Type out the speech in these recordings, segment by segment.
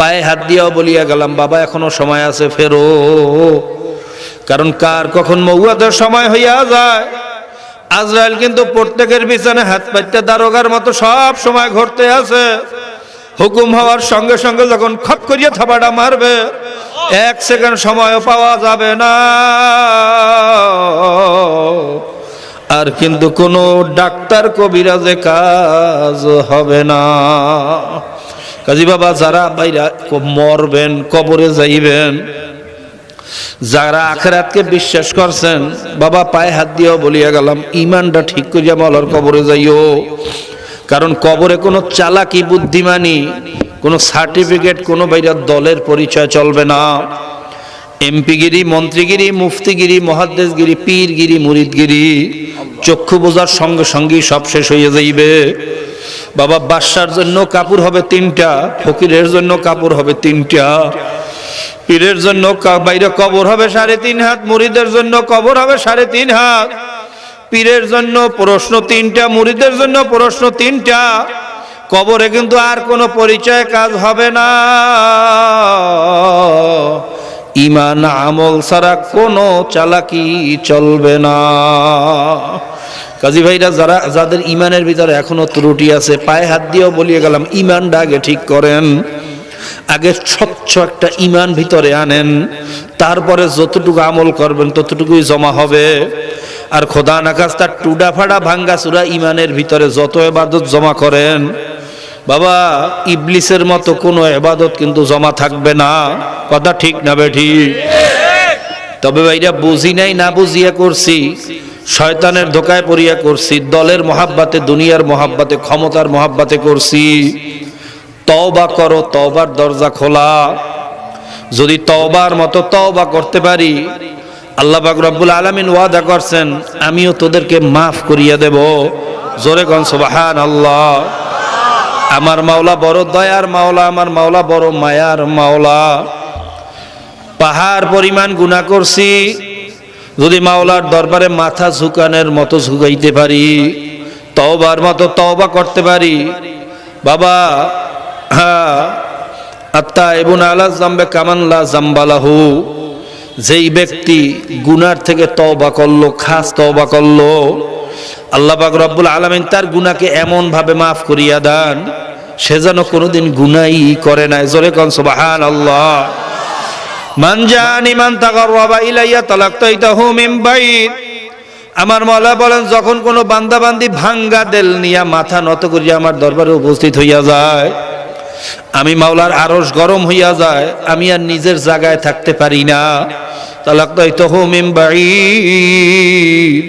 পায়ে হাত দিয়েও বলিয়া গেলাম, বাবা, এখনও সময় আছে, ফেরো। কারণ কার কখন মৌয়াদের সময় হইয়া যায়? আজরাইল কিন্তু প্রত্যেকের বিছানে হাত পাইতে দারোগার মতো সব সময় ঘুরতে আছে। হুকুম হওয়ার সঙ্গে সঙ্গে যখন খপ করিয়া থাবাটা মারবে, এক সেকেন্ড সময়ও পাওয়া যাবে না। আর কিন্তু কোনো ডাক্তার, কবিরাজে কাজ হবে না। কাজী বাবা, যারা বাইরা মরবেন, কবরে যাইবেন, যারা আখেরাতকে বিশ্বাস করছেন, বাবা পায়ে হাত দিয়েও বলিয়া গেলাম, ইমানটা ঠিক করিয়া মলার কবরে যাইও। কারণ কবরে কোনো চালাকি বুদ্ধিমানি, কোনো সার্টিফিকেট, কোনো বাইরা দলের পরিচয় চলবে না। এমপিগিরি, মন্ত্রীগিরি, মুফতিগিরি, মহাদ্দেশগিরি, পীরগিরি, মুরিদগিরি, চক্ষু বোঝার সঙ্গে সঙ্গেই সব শেষ হয়ে যাইবে। বাবা, বাদশার জন্য কাপড় হবে তিনটা, ফকিরের জন্য কাপড় হবে তিনটা। পীরের জন্য বাইরে কবর হবে সাড়ে তিন হাত, মুড়িদের জন্য কবর হবে সাড়ে তিন হাত। পীরের জন্য প্রশ্ন তিনটা, মুড়িদের জন্য প্রশ্ন তিনটা। কবরে কিন্তু আর কোনো পরিচয় কাজ হবে না। ইমান আমল ছাড়া কোনো চালাকি চলবে না। কাজী ভাইরা, যারা, যাদের ইমানের ভিতরে এখনও ত্রুটি আছে, পায়ে হাত দিয়েও বলিয়ে গেলাম, ইমানটা আগে ঠিক করেন। আগে স্বচ্ছ একটা ইমান ভিতরে আনেন, তারপরে যতটুকু আমল করবেন ততটুকুই জমা হবে। আর খোদা নাকাজ তার টুডা ফাড়া ভাঙ্গা ইমানের ভিতরে যত এবাদত জমা করেন, বাবা, ইবলিসের মতো কোনো এবাদত কিন্তু জমা থাকবে না। কথা ঠিক না বেঠি তবে ভাইরা, বুঝি নাই না বুঝিয়া করছি। শয়তানের ধোকায় পড়িয়া করছি, দলের মহাব্বাতে, দুনিয়ার মহাব্বাতে, ক্ষমতার মহাব্বাতে করছি। তওবা করো, তওবার দরজা খোলা। যদি তওবার মতো তওবা করতে পারি, আল্লাহ পাক রব্বুল আলামিন ওয়াদা করছেন, আমিও তোদেরকে মাফ করিয়া দেব। জোরে কন আল্লাহ আমার মাওলা বড় দয়ার মাওলা, আমার মাওলা বড় মায়ার মাওলা। পাহাড় পরিমাণ গুনাহ করছি যদি মাওলার দরবারে মাথা ঝুকানের মতো ঝুকাইতে পারি, তওবার মতো তওবা করতে পারি। বাবা হ্যাঁ আত্মা এবুন আলা জাম্বে কামানলা জাম্বালাহু যেই ব্যক্তি গুনার থেকে তওবা করল, খাস তওবা করল, আল্লাহ পাক রব্বুল আলামিন তার গুনাকে এমন ভাবে মাফ করিয়া দেন, সে যেন কোনোদিন গুনাই করে নাই। জোরে কন, সুবহানাল্লাহ। মান ইলাইয়া আমার মাওলা বলেন, যখন কোনো বান্দা বান্দি ভাঙ্গা দেল নিয়া মাথা নত করিয়া আমার দরবারে উপস্থিত হইয়া যায়, আমি মাওলার আরস গরম হইয়া যায়, আমি আর নিজের জায়গায় থাকতে পারি না। তালাক্তাইতাহু মিন বাইত।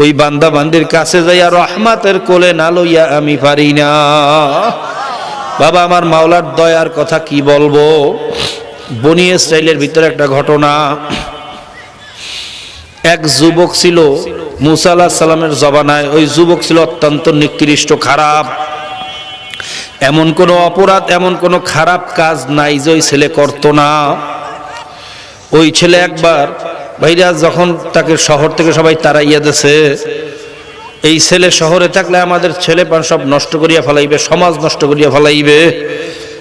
ওই বান্দা বান্দির কাছে যাইয়া রহমাতের কোলে না লইয়া আমি পারি না। বাবা, আমার মাওলার দয়ার কথা কি বলব? বনি স্টাইলের ভিতরে একটা ঘটনা। এক যুবক ছিল, মুসা আলাহ সালামের জবানায়, ওই যুবক ছিল অত্যন্ত নিকৃষ্ট, খারাপ। এমন কোনো অপরাধ, এমন কোনো খারাপ কাজ নাই যে ওই ছেলে করতো না। ওই ছেলে একবার ভাইরা যখন তাকে শহর থেকে সবাই তাড়াইয়া দেছে, এই ছেলে শহরে থাকলে আমাদের ছেলে পান সব নষ্ট করিয়া ফেলাইবে, সমাজ নষ্ট করিয়া ফেলাইবে।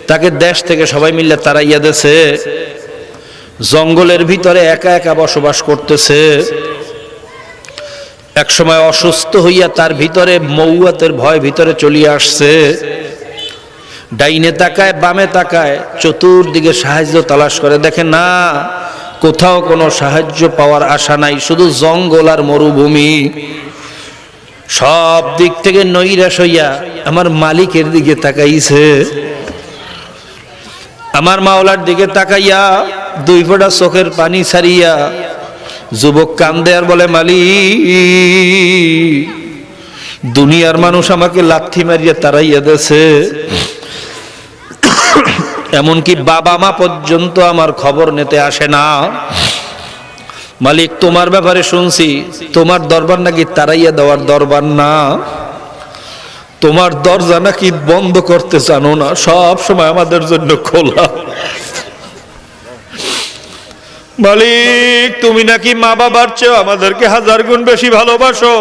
তাকে দেশ থেকে সবাই মিলে তাড়াইয়া দেছে জঙ্গলের ভিতরে একা একা বসবাস করতেছে। এক সময় অসুস্থ হইয়া তার ভিতরে মৌয়াতের ভয় ভিতরে চলিয়ে আসছে। ডাইনে তাকায়, বামে তাকায়, চতুর্দিকে সাহায্য তালাশ করে। দেখে না, কোথাও কোনো সাহায্য পাওয়ার আশা নাই, শুধু জঙ্গল আর মরুভূমি। সব দিক থেকে নৈরাশ হইয়া আমার মালিকের দিকে তাকাইছে। আমার মাওলার দিকে তাকাইয়া দুই ফোঁটা চোখের পানি ছাড়িয়া যুবক কান্দে আর বলে মালি দুনিয়ার মানুষ আমাকে লাথি মারিয়া তারাইয়া দেছে এমনকি বাবা মা পর্যন্ত আমার খবর নিতে আসে না। মালিক, তোমার ব্যাপারে শুনছি, তোমার দরবার নাকি তারাইয়া দেওয়ার দরবার না। তোমার দরজা নাকি বন্ধ করতে জানো না? সব সময় আমাদের জন্য খোলা। মালিক, তুমি নাকি মা বাবার চেয়েও আমাদেরকে হাজার গুণ বেশি ভালোবাসো?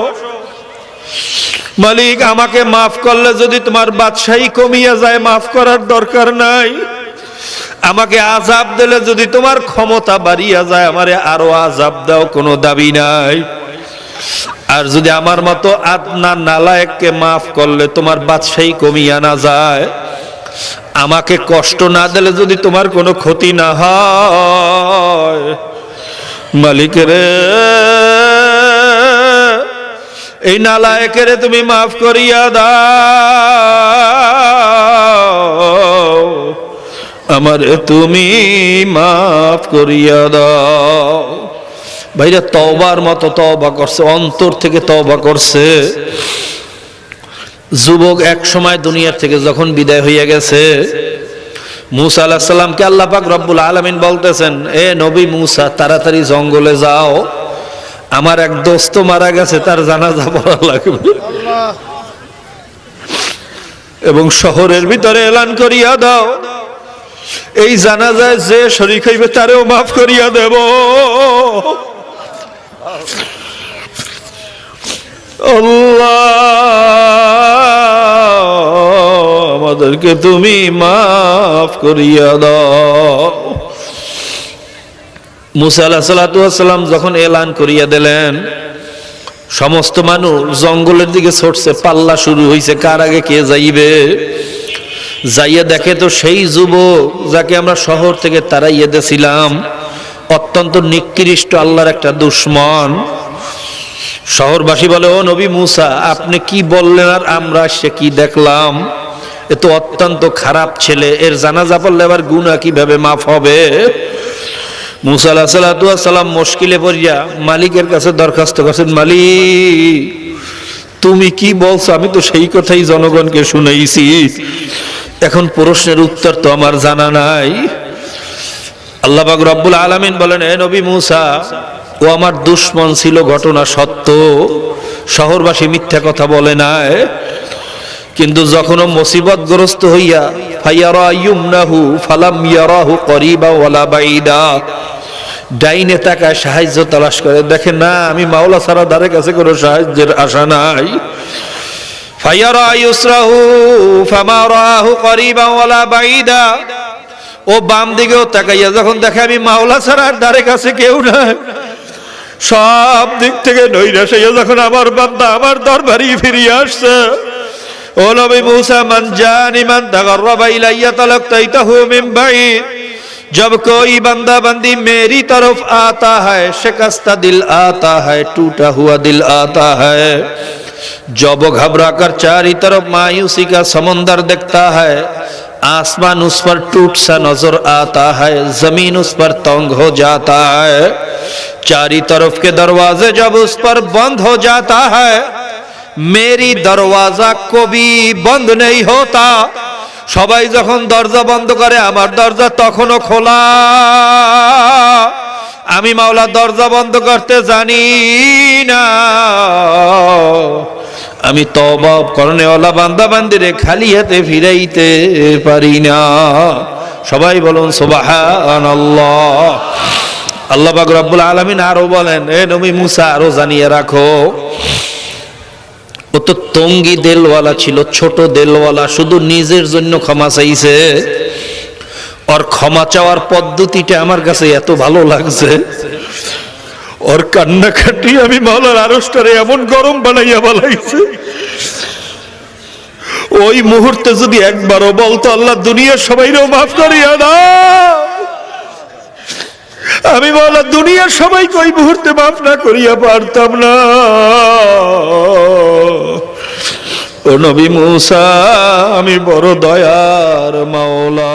মালিক, আমাকে মাফ করলে যদি তোমার বাদশাহী কমিয়া যায়, মাফ করার দরকার নাই। আমাকে আজাব দিলে যদি তোমার ক্ষমতা বাড়িয়া যায়, আমারে আরও আজাব দাও কোনো দাবি নাই। আর যদি আমার মতো আদনা নালায়ককে মাফ করলে তোমার বাদশাহী কমিয়া আনা যায়, আমাকে কষ্ট না দিলে যদি তোমার কোনো ক্ষতি না হয় মালিকের এই নালায়কের তুমি মাফ করিয়া দাও, আমারে তুমি মাফ করিয়া দাও। ভাইরা তওবার মতো তওবা করছে, অন্তর থেকে তওবা করছে। যুবক এক সময় দুনিয়ার থেকে যখন বিদায় হইয়া গেছে, মুসা আলাহ সাল্লামকে আল্লাহ পাক রব্বুল আলমিন বলতেছেন, এ নবী মুসা, তাড়াতাড়ি জঙ্গলে যাও। আমার এক দোস্ত মারা গেছে, তার জানাজা পড়া লাগবে। এবং শহরের ভিতরে এলান করিয়া দাও। এই জানাজায় যে শরীর হইবে, তারেও মাফ করিয়া দেব। আমাদেরকে তুমি মাফ করিয়া দাও। মুসা আলাহ সাল্লাম যখন এলান করিয়া দিলেন, সমস্ত মানুষ জঙ্গলের দিকে ছড়ছে পাল্লা শুরু হইছে, কার আগে কে যাইবে? যাইয়া দেখে তো সেই যুবক যাকে আমরা শহর থেকে তারাইয়া দিয়েছিলাম অত্যন্ত নিকৃষ্ট আল্লাহর একটা দুশ্মন। শহরবাসী বলে, ও নবী মুসা, আপনি কি বললেন আর আমরা সে কি দেখলাম? এ তো অত্যন্ত খারাপ ছেলে, এর জানাজা পড়লে আবার গুণা কীভাবে মাফ হবে? মুসা আলাহ সাল্লাম মুশকিলে পড়িয়া মালিকের কাছে দরখাস্ত করছেন, মালিক, তুমি কি বলছো? আমি তো সেই কথাই জনগণকে শুনাইছি। এখন প্রশ্নের উত্তর তো আমার জানা নাই। আল্লাহ পাক রব্বুল আলামিন বলেন, এ নবী মুসা, ও আমার দুশ্মন ছিল ঘটনা সত্য। শহরবাসী মিথ্যা কথা বলে নাই। কিন্তু যখন মুসিবতগ্রস্ত হইয়া, ফাইয়ারা ইউমনাহু ফালাম ইয়ারাহু করিবা ওয়ালা বাইদা। ডাইনে তাকায় সাহায্য তালাশ করে, দেখে, না, আমি মাওলা সারা দ্বারের কাছে কোনো সাহায্যের আশা নাই। ফাইয়ারা ইউসরাহু ফামা রাহু করিবা ওয়ালা বাইদা। ও বাম দিকেও তাকাইয়া যখন দেখে আমি মাওলা ছাড়ার দ্বারে কাছে কেউ নাই সব দিক থেকে নৈরাশাইয়া যখন আমার বান্দা আমার দরবারই ফিরিয়ে আসছে ও নবী মুসা মান জানি মান তাগাররাবা ইলাইয়া তালাক্তাইতাহু মিন বাইদ जब कोई बंदा बंदी मेरी तरफ आता है शिकस्ता दिल आता है टूटा हुआ दिल आता है जब वो घबरा कर चारी तरफ मायूसी का समंदर दिखता है आसमान उस पर टूट सा नजर आता है जमीन उस पर तंग हो जाता है चारी तरफ के दरवाजे जब उस पर बंद हो जाता है मेरी दरवाजा को भी बंद नहीं होता সবাই যখন দরজা বন্ধ করে আমার দরজা তখনও খোলা আমি মাওলা দরজা বন্ধ করতে জানি না আমি তবা করণেওয়ালা বান্দা বান্দিরে খালি হাতে ফিরাইতে পারি না। সবাই বলুন সোবাহান আল্লাহ রব্বুল আলমিন আরও বলেন, এ নবী মুসা, আরও জানিয়ে রাখো, ও তো তঙ্গি দেলওয়ালা ছিল, ছোট দেলওয়ালা, শুধু নিজের জন্য ক্ষমা চাইছে। ওর ক্ষমা চাওয়ার পদ্ধতিটা আমার কাছে এত ভালো লাগছে। ওর কান্নাকাটি আমি মাওলার আরস্টারে এমন গরম বানাইয়া বানাইছে। ওই মুহূর্তে যদি একবারও বলতো, আল্লাহ দুনিয়ার সবাইরেও মাফ করিয়া দাও। আমি বলা দুনিয়ার সবাইকে ওই মুহূর্তে মাফ না করিয়া পারতাম না। ও নবী মুসা, আমি বড় দয়ার মাওলা।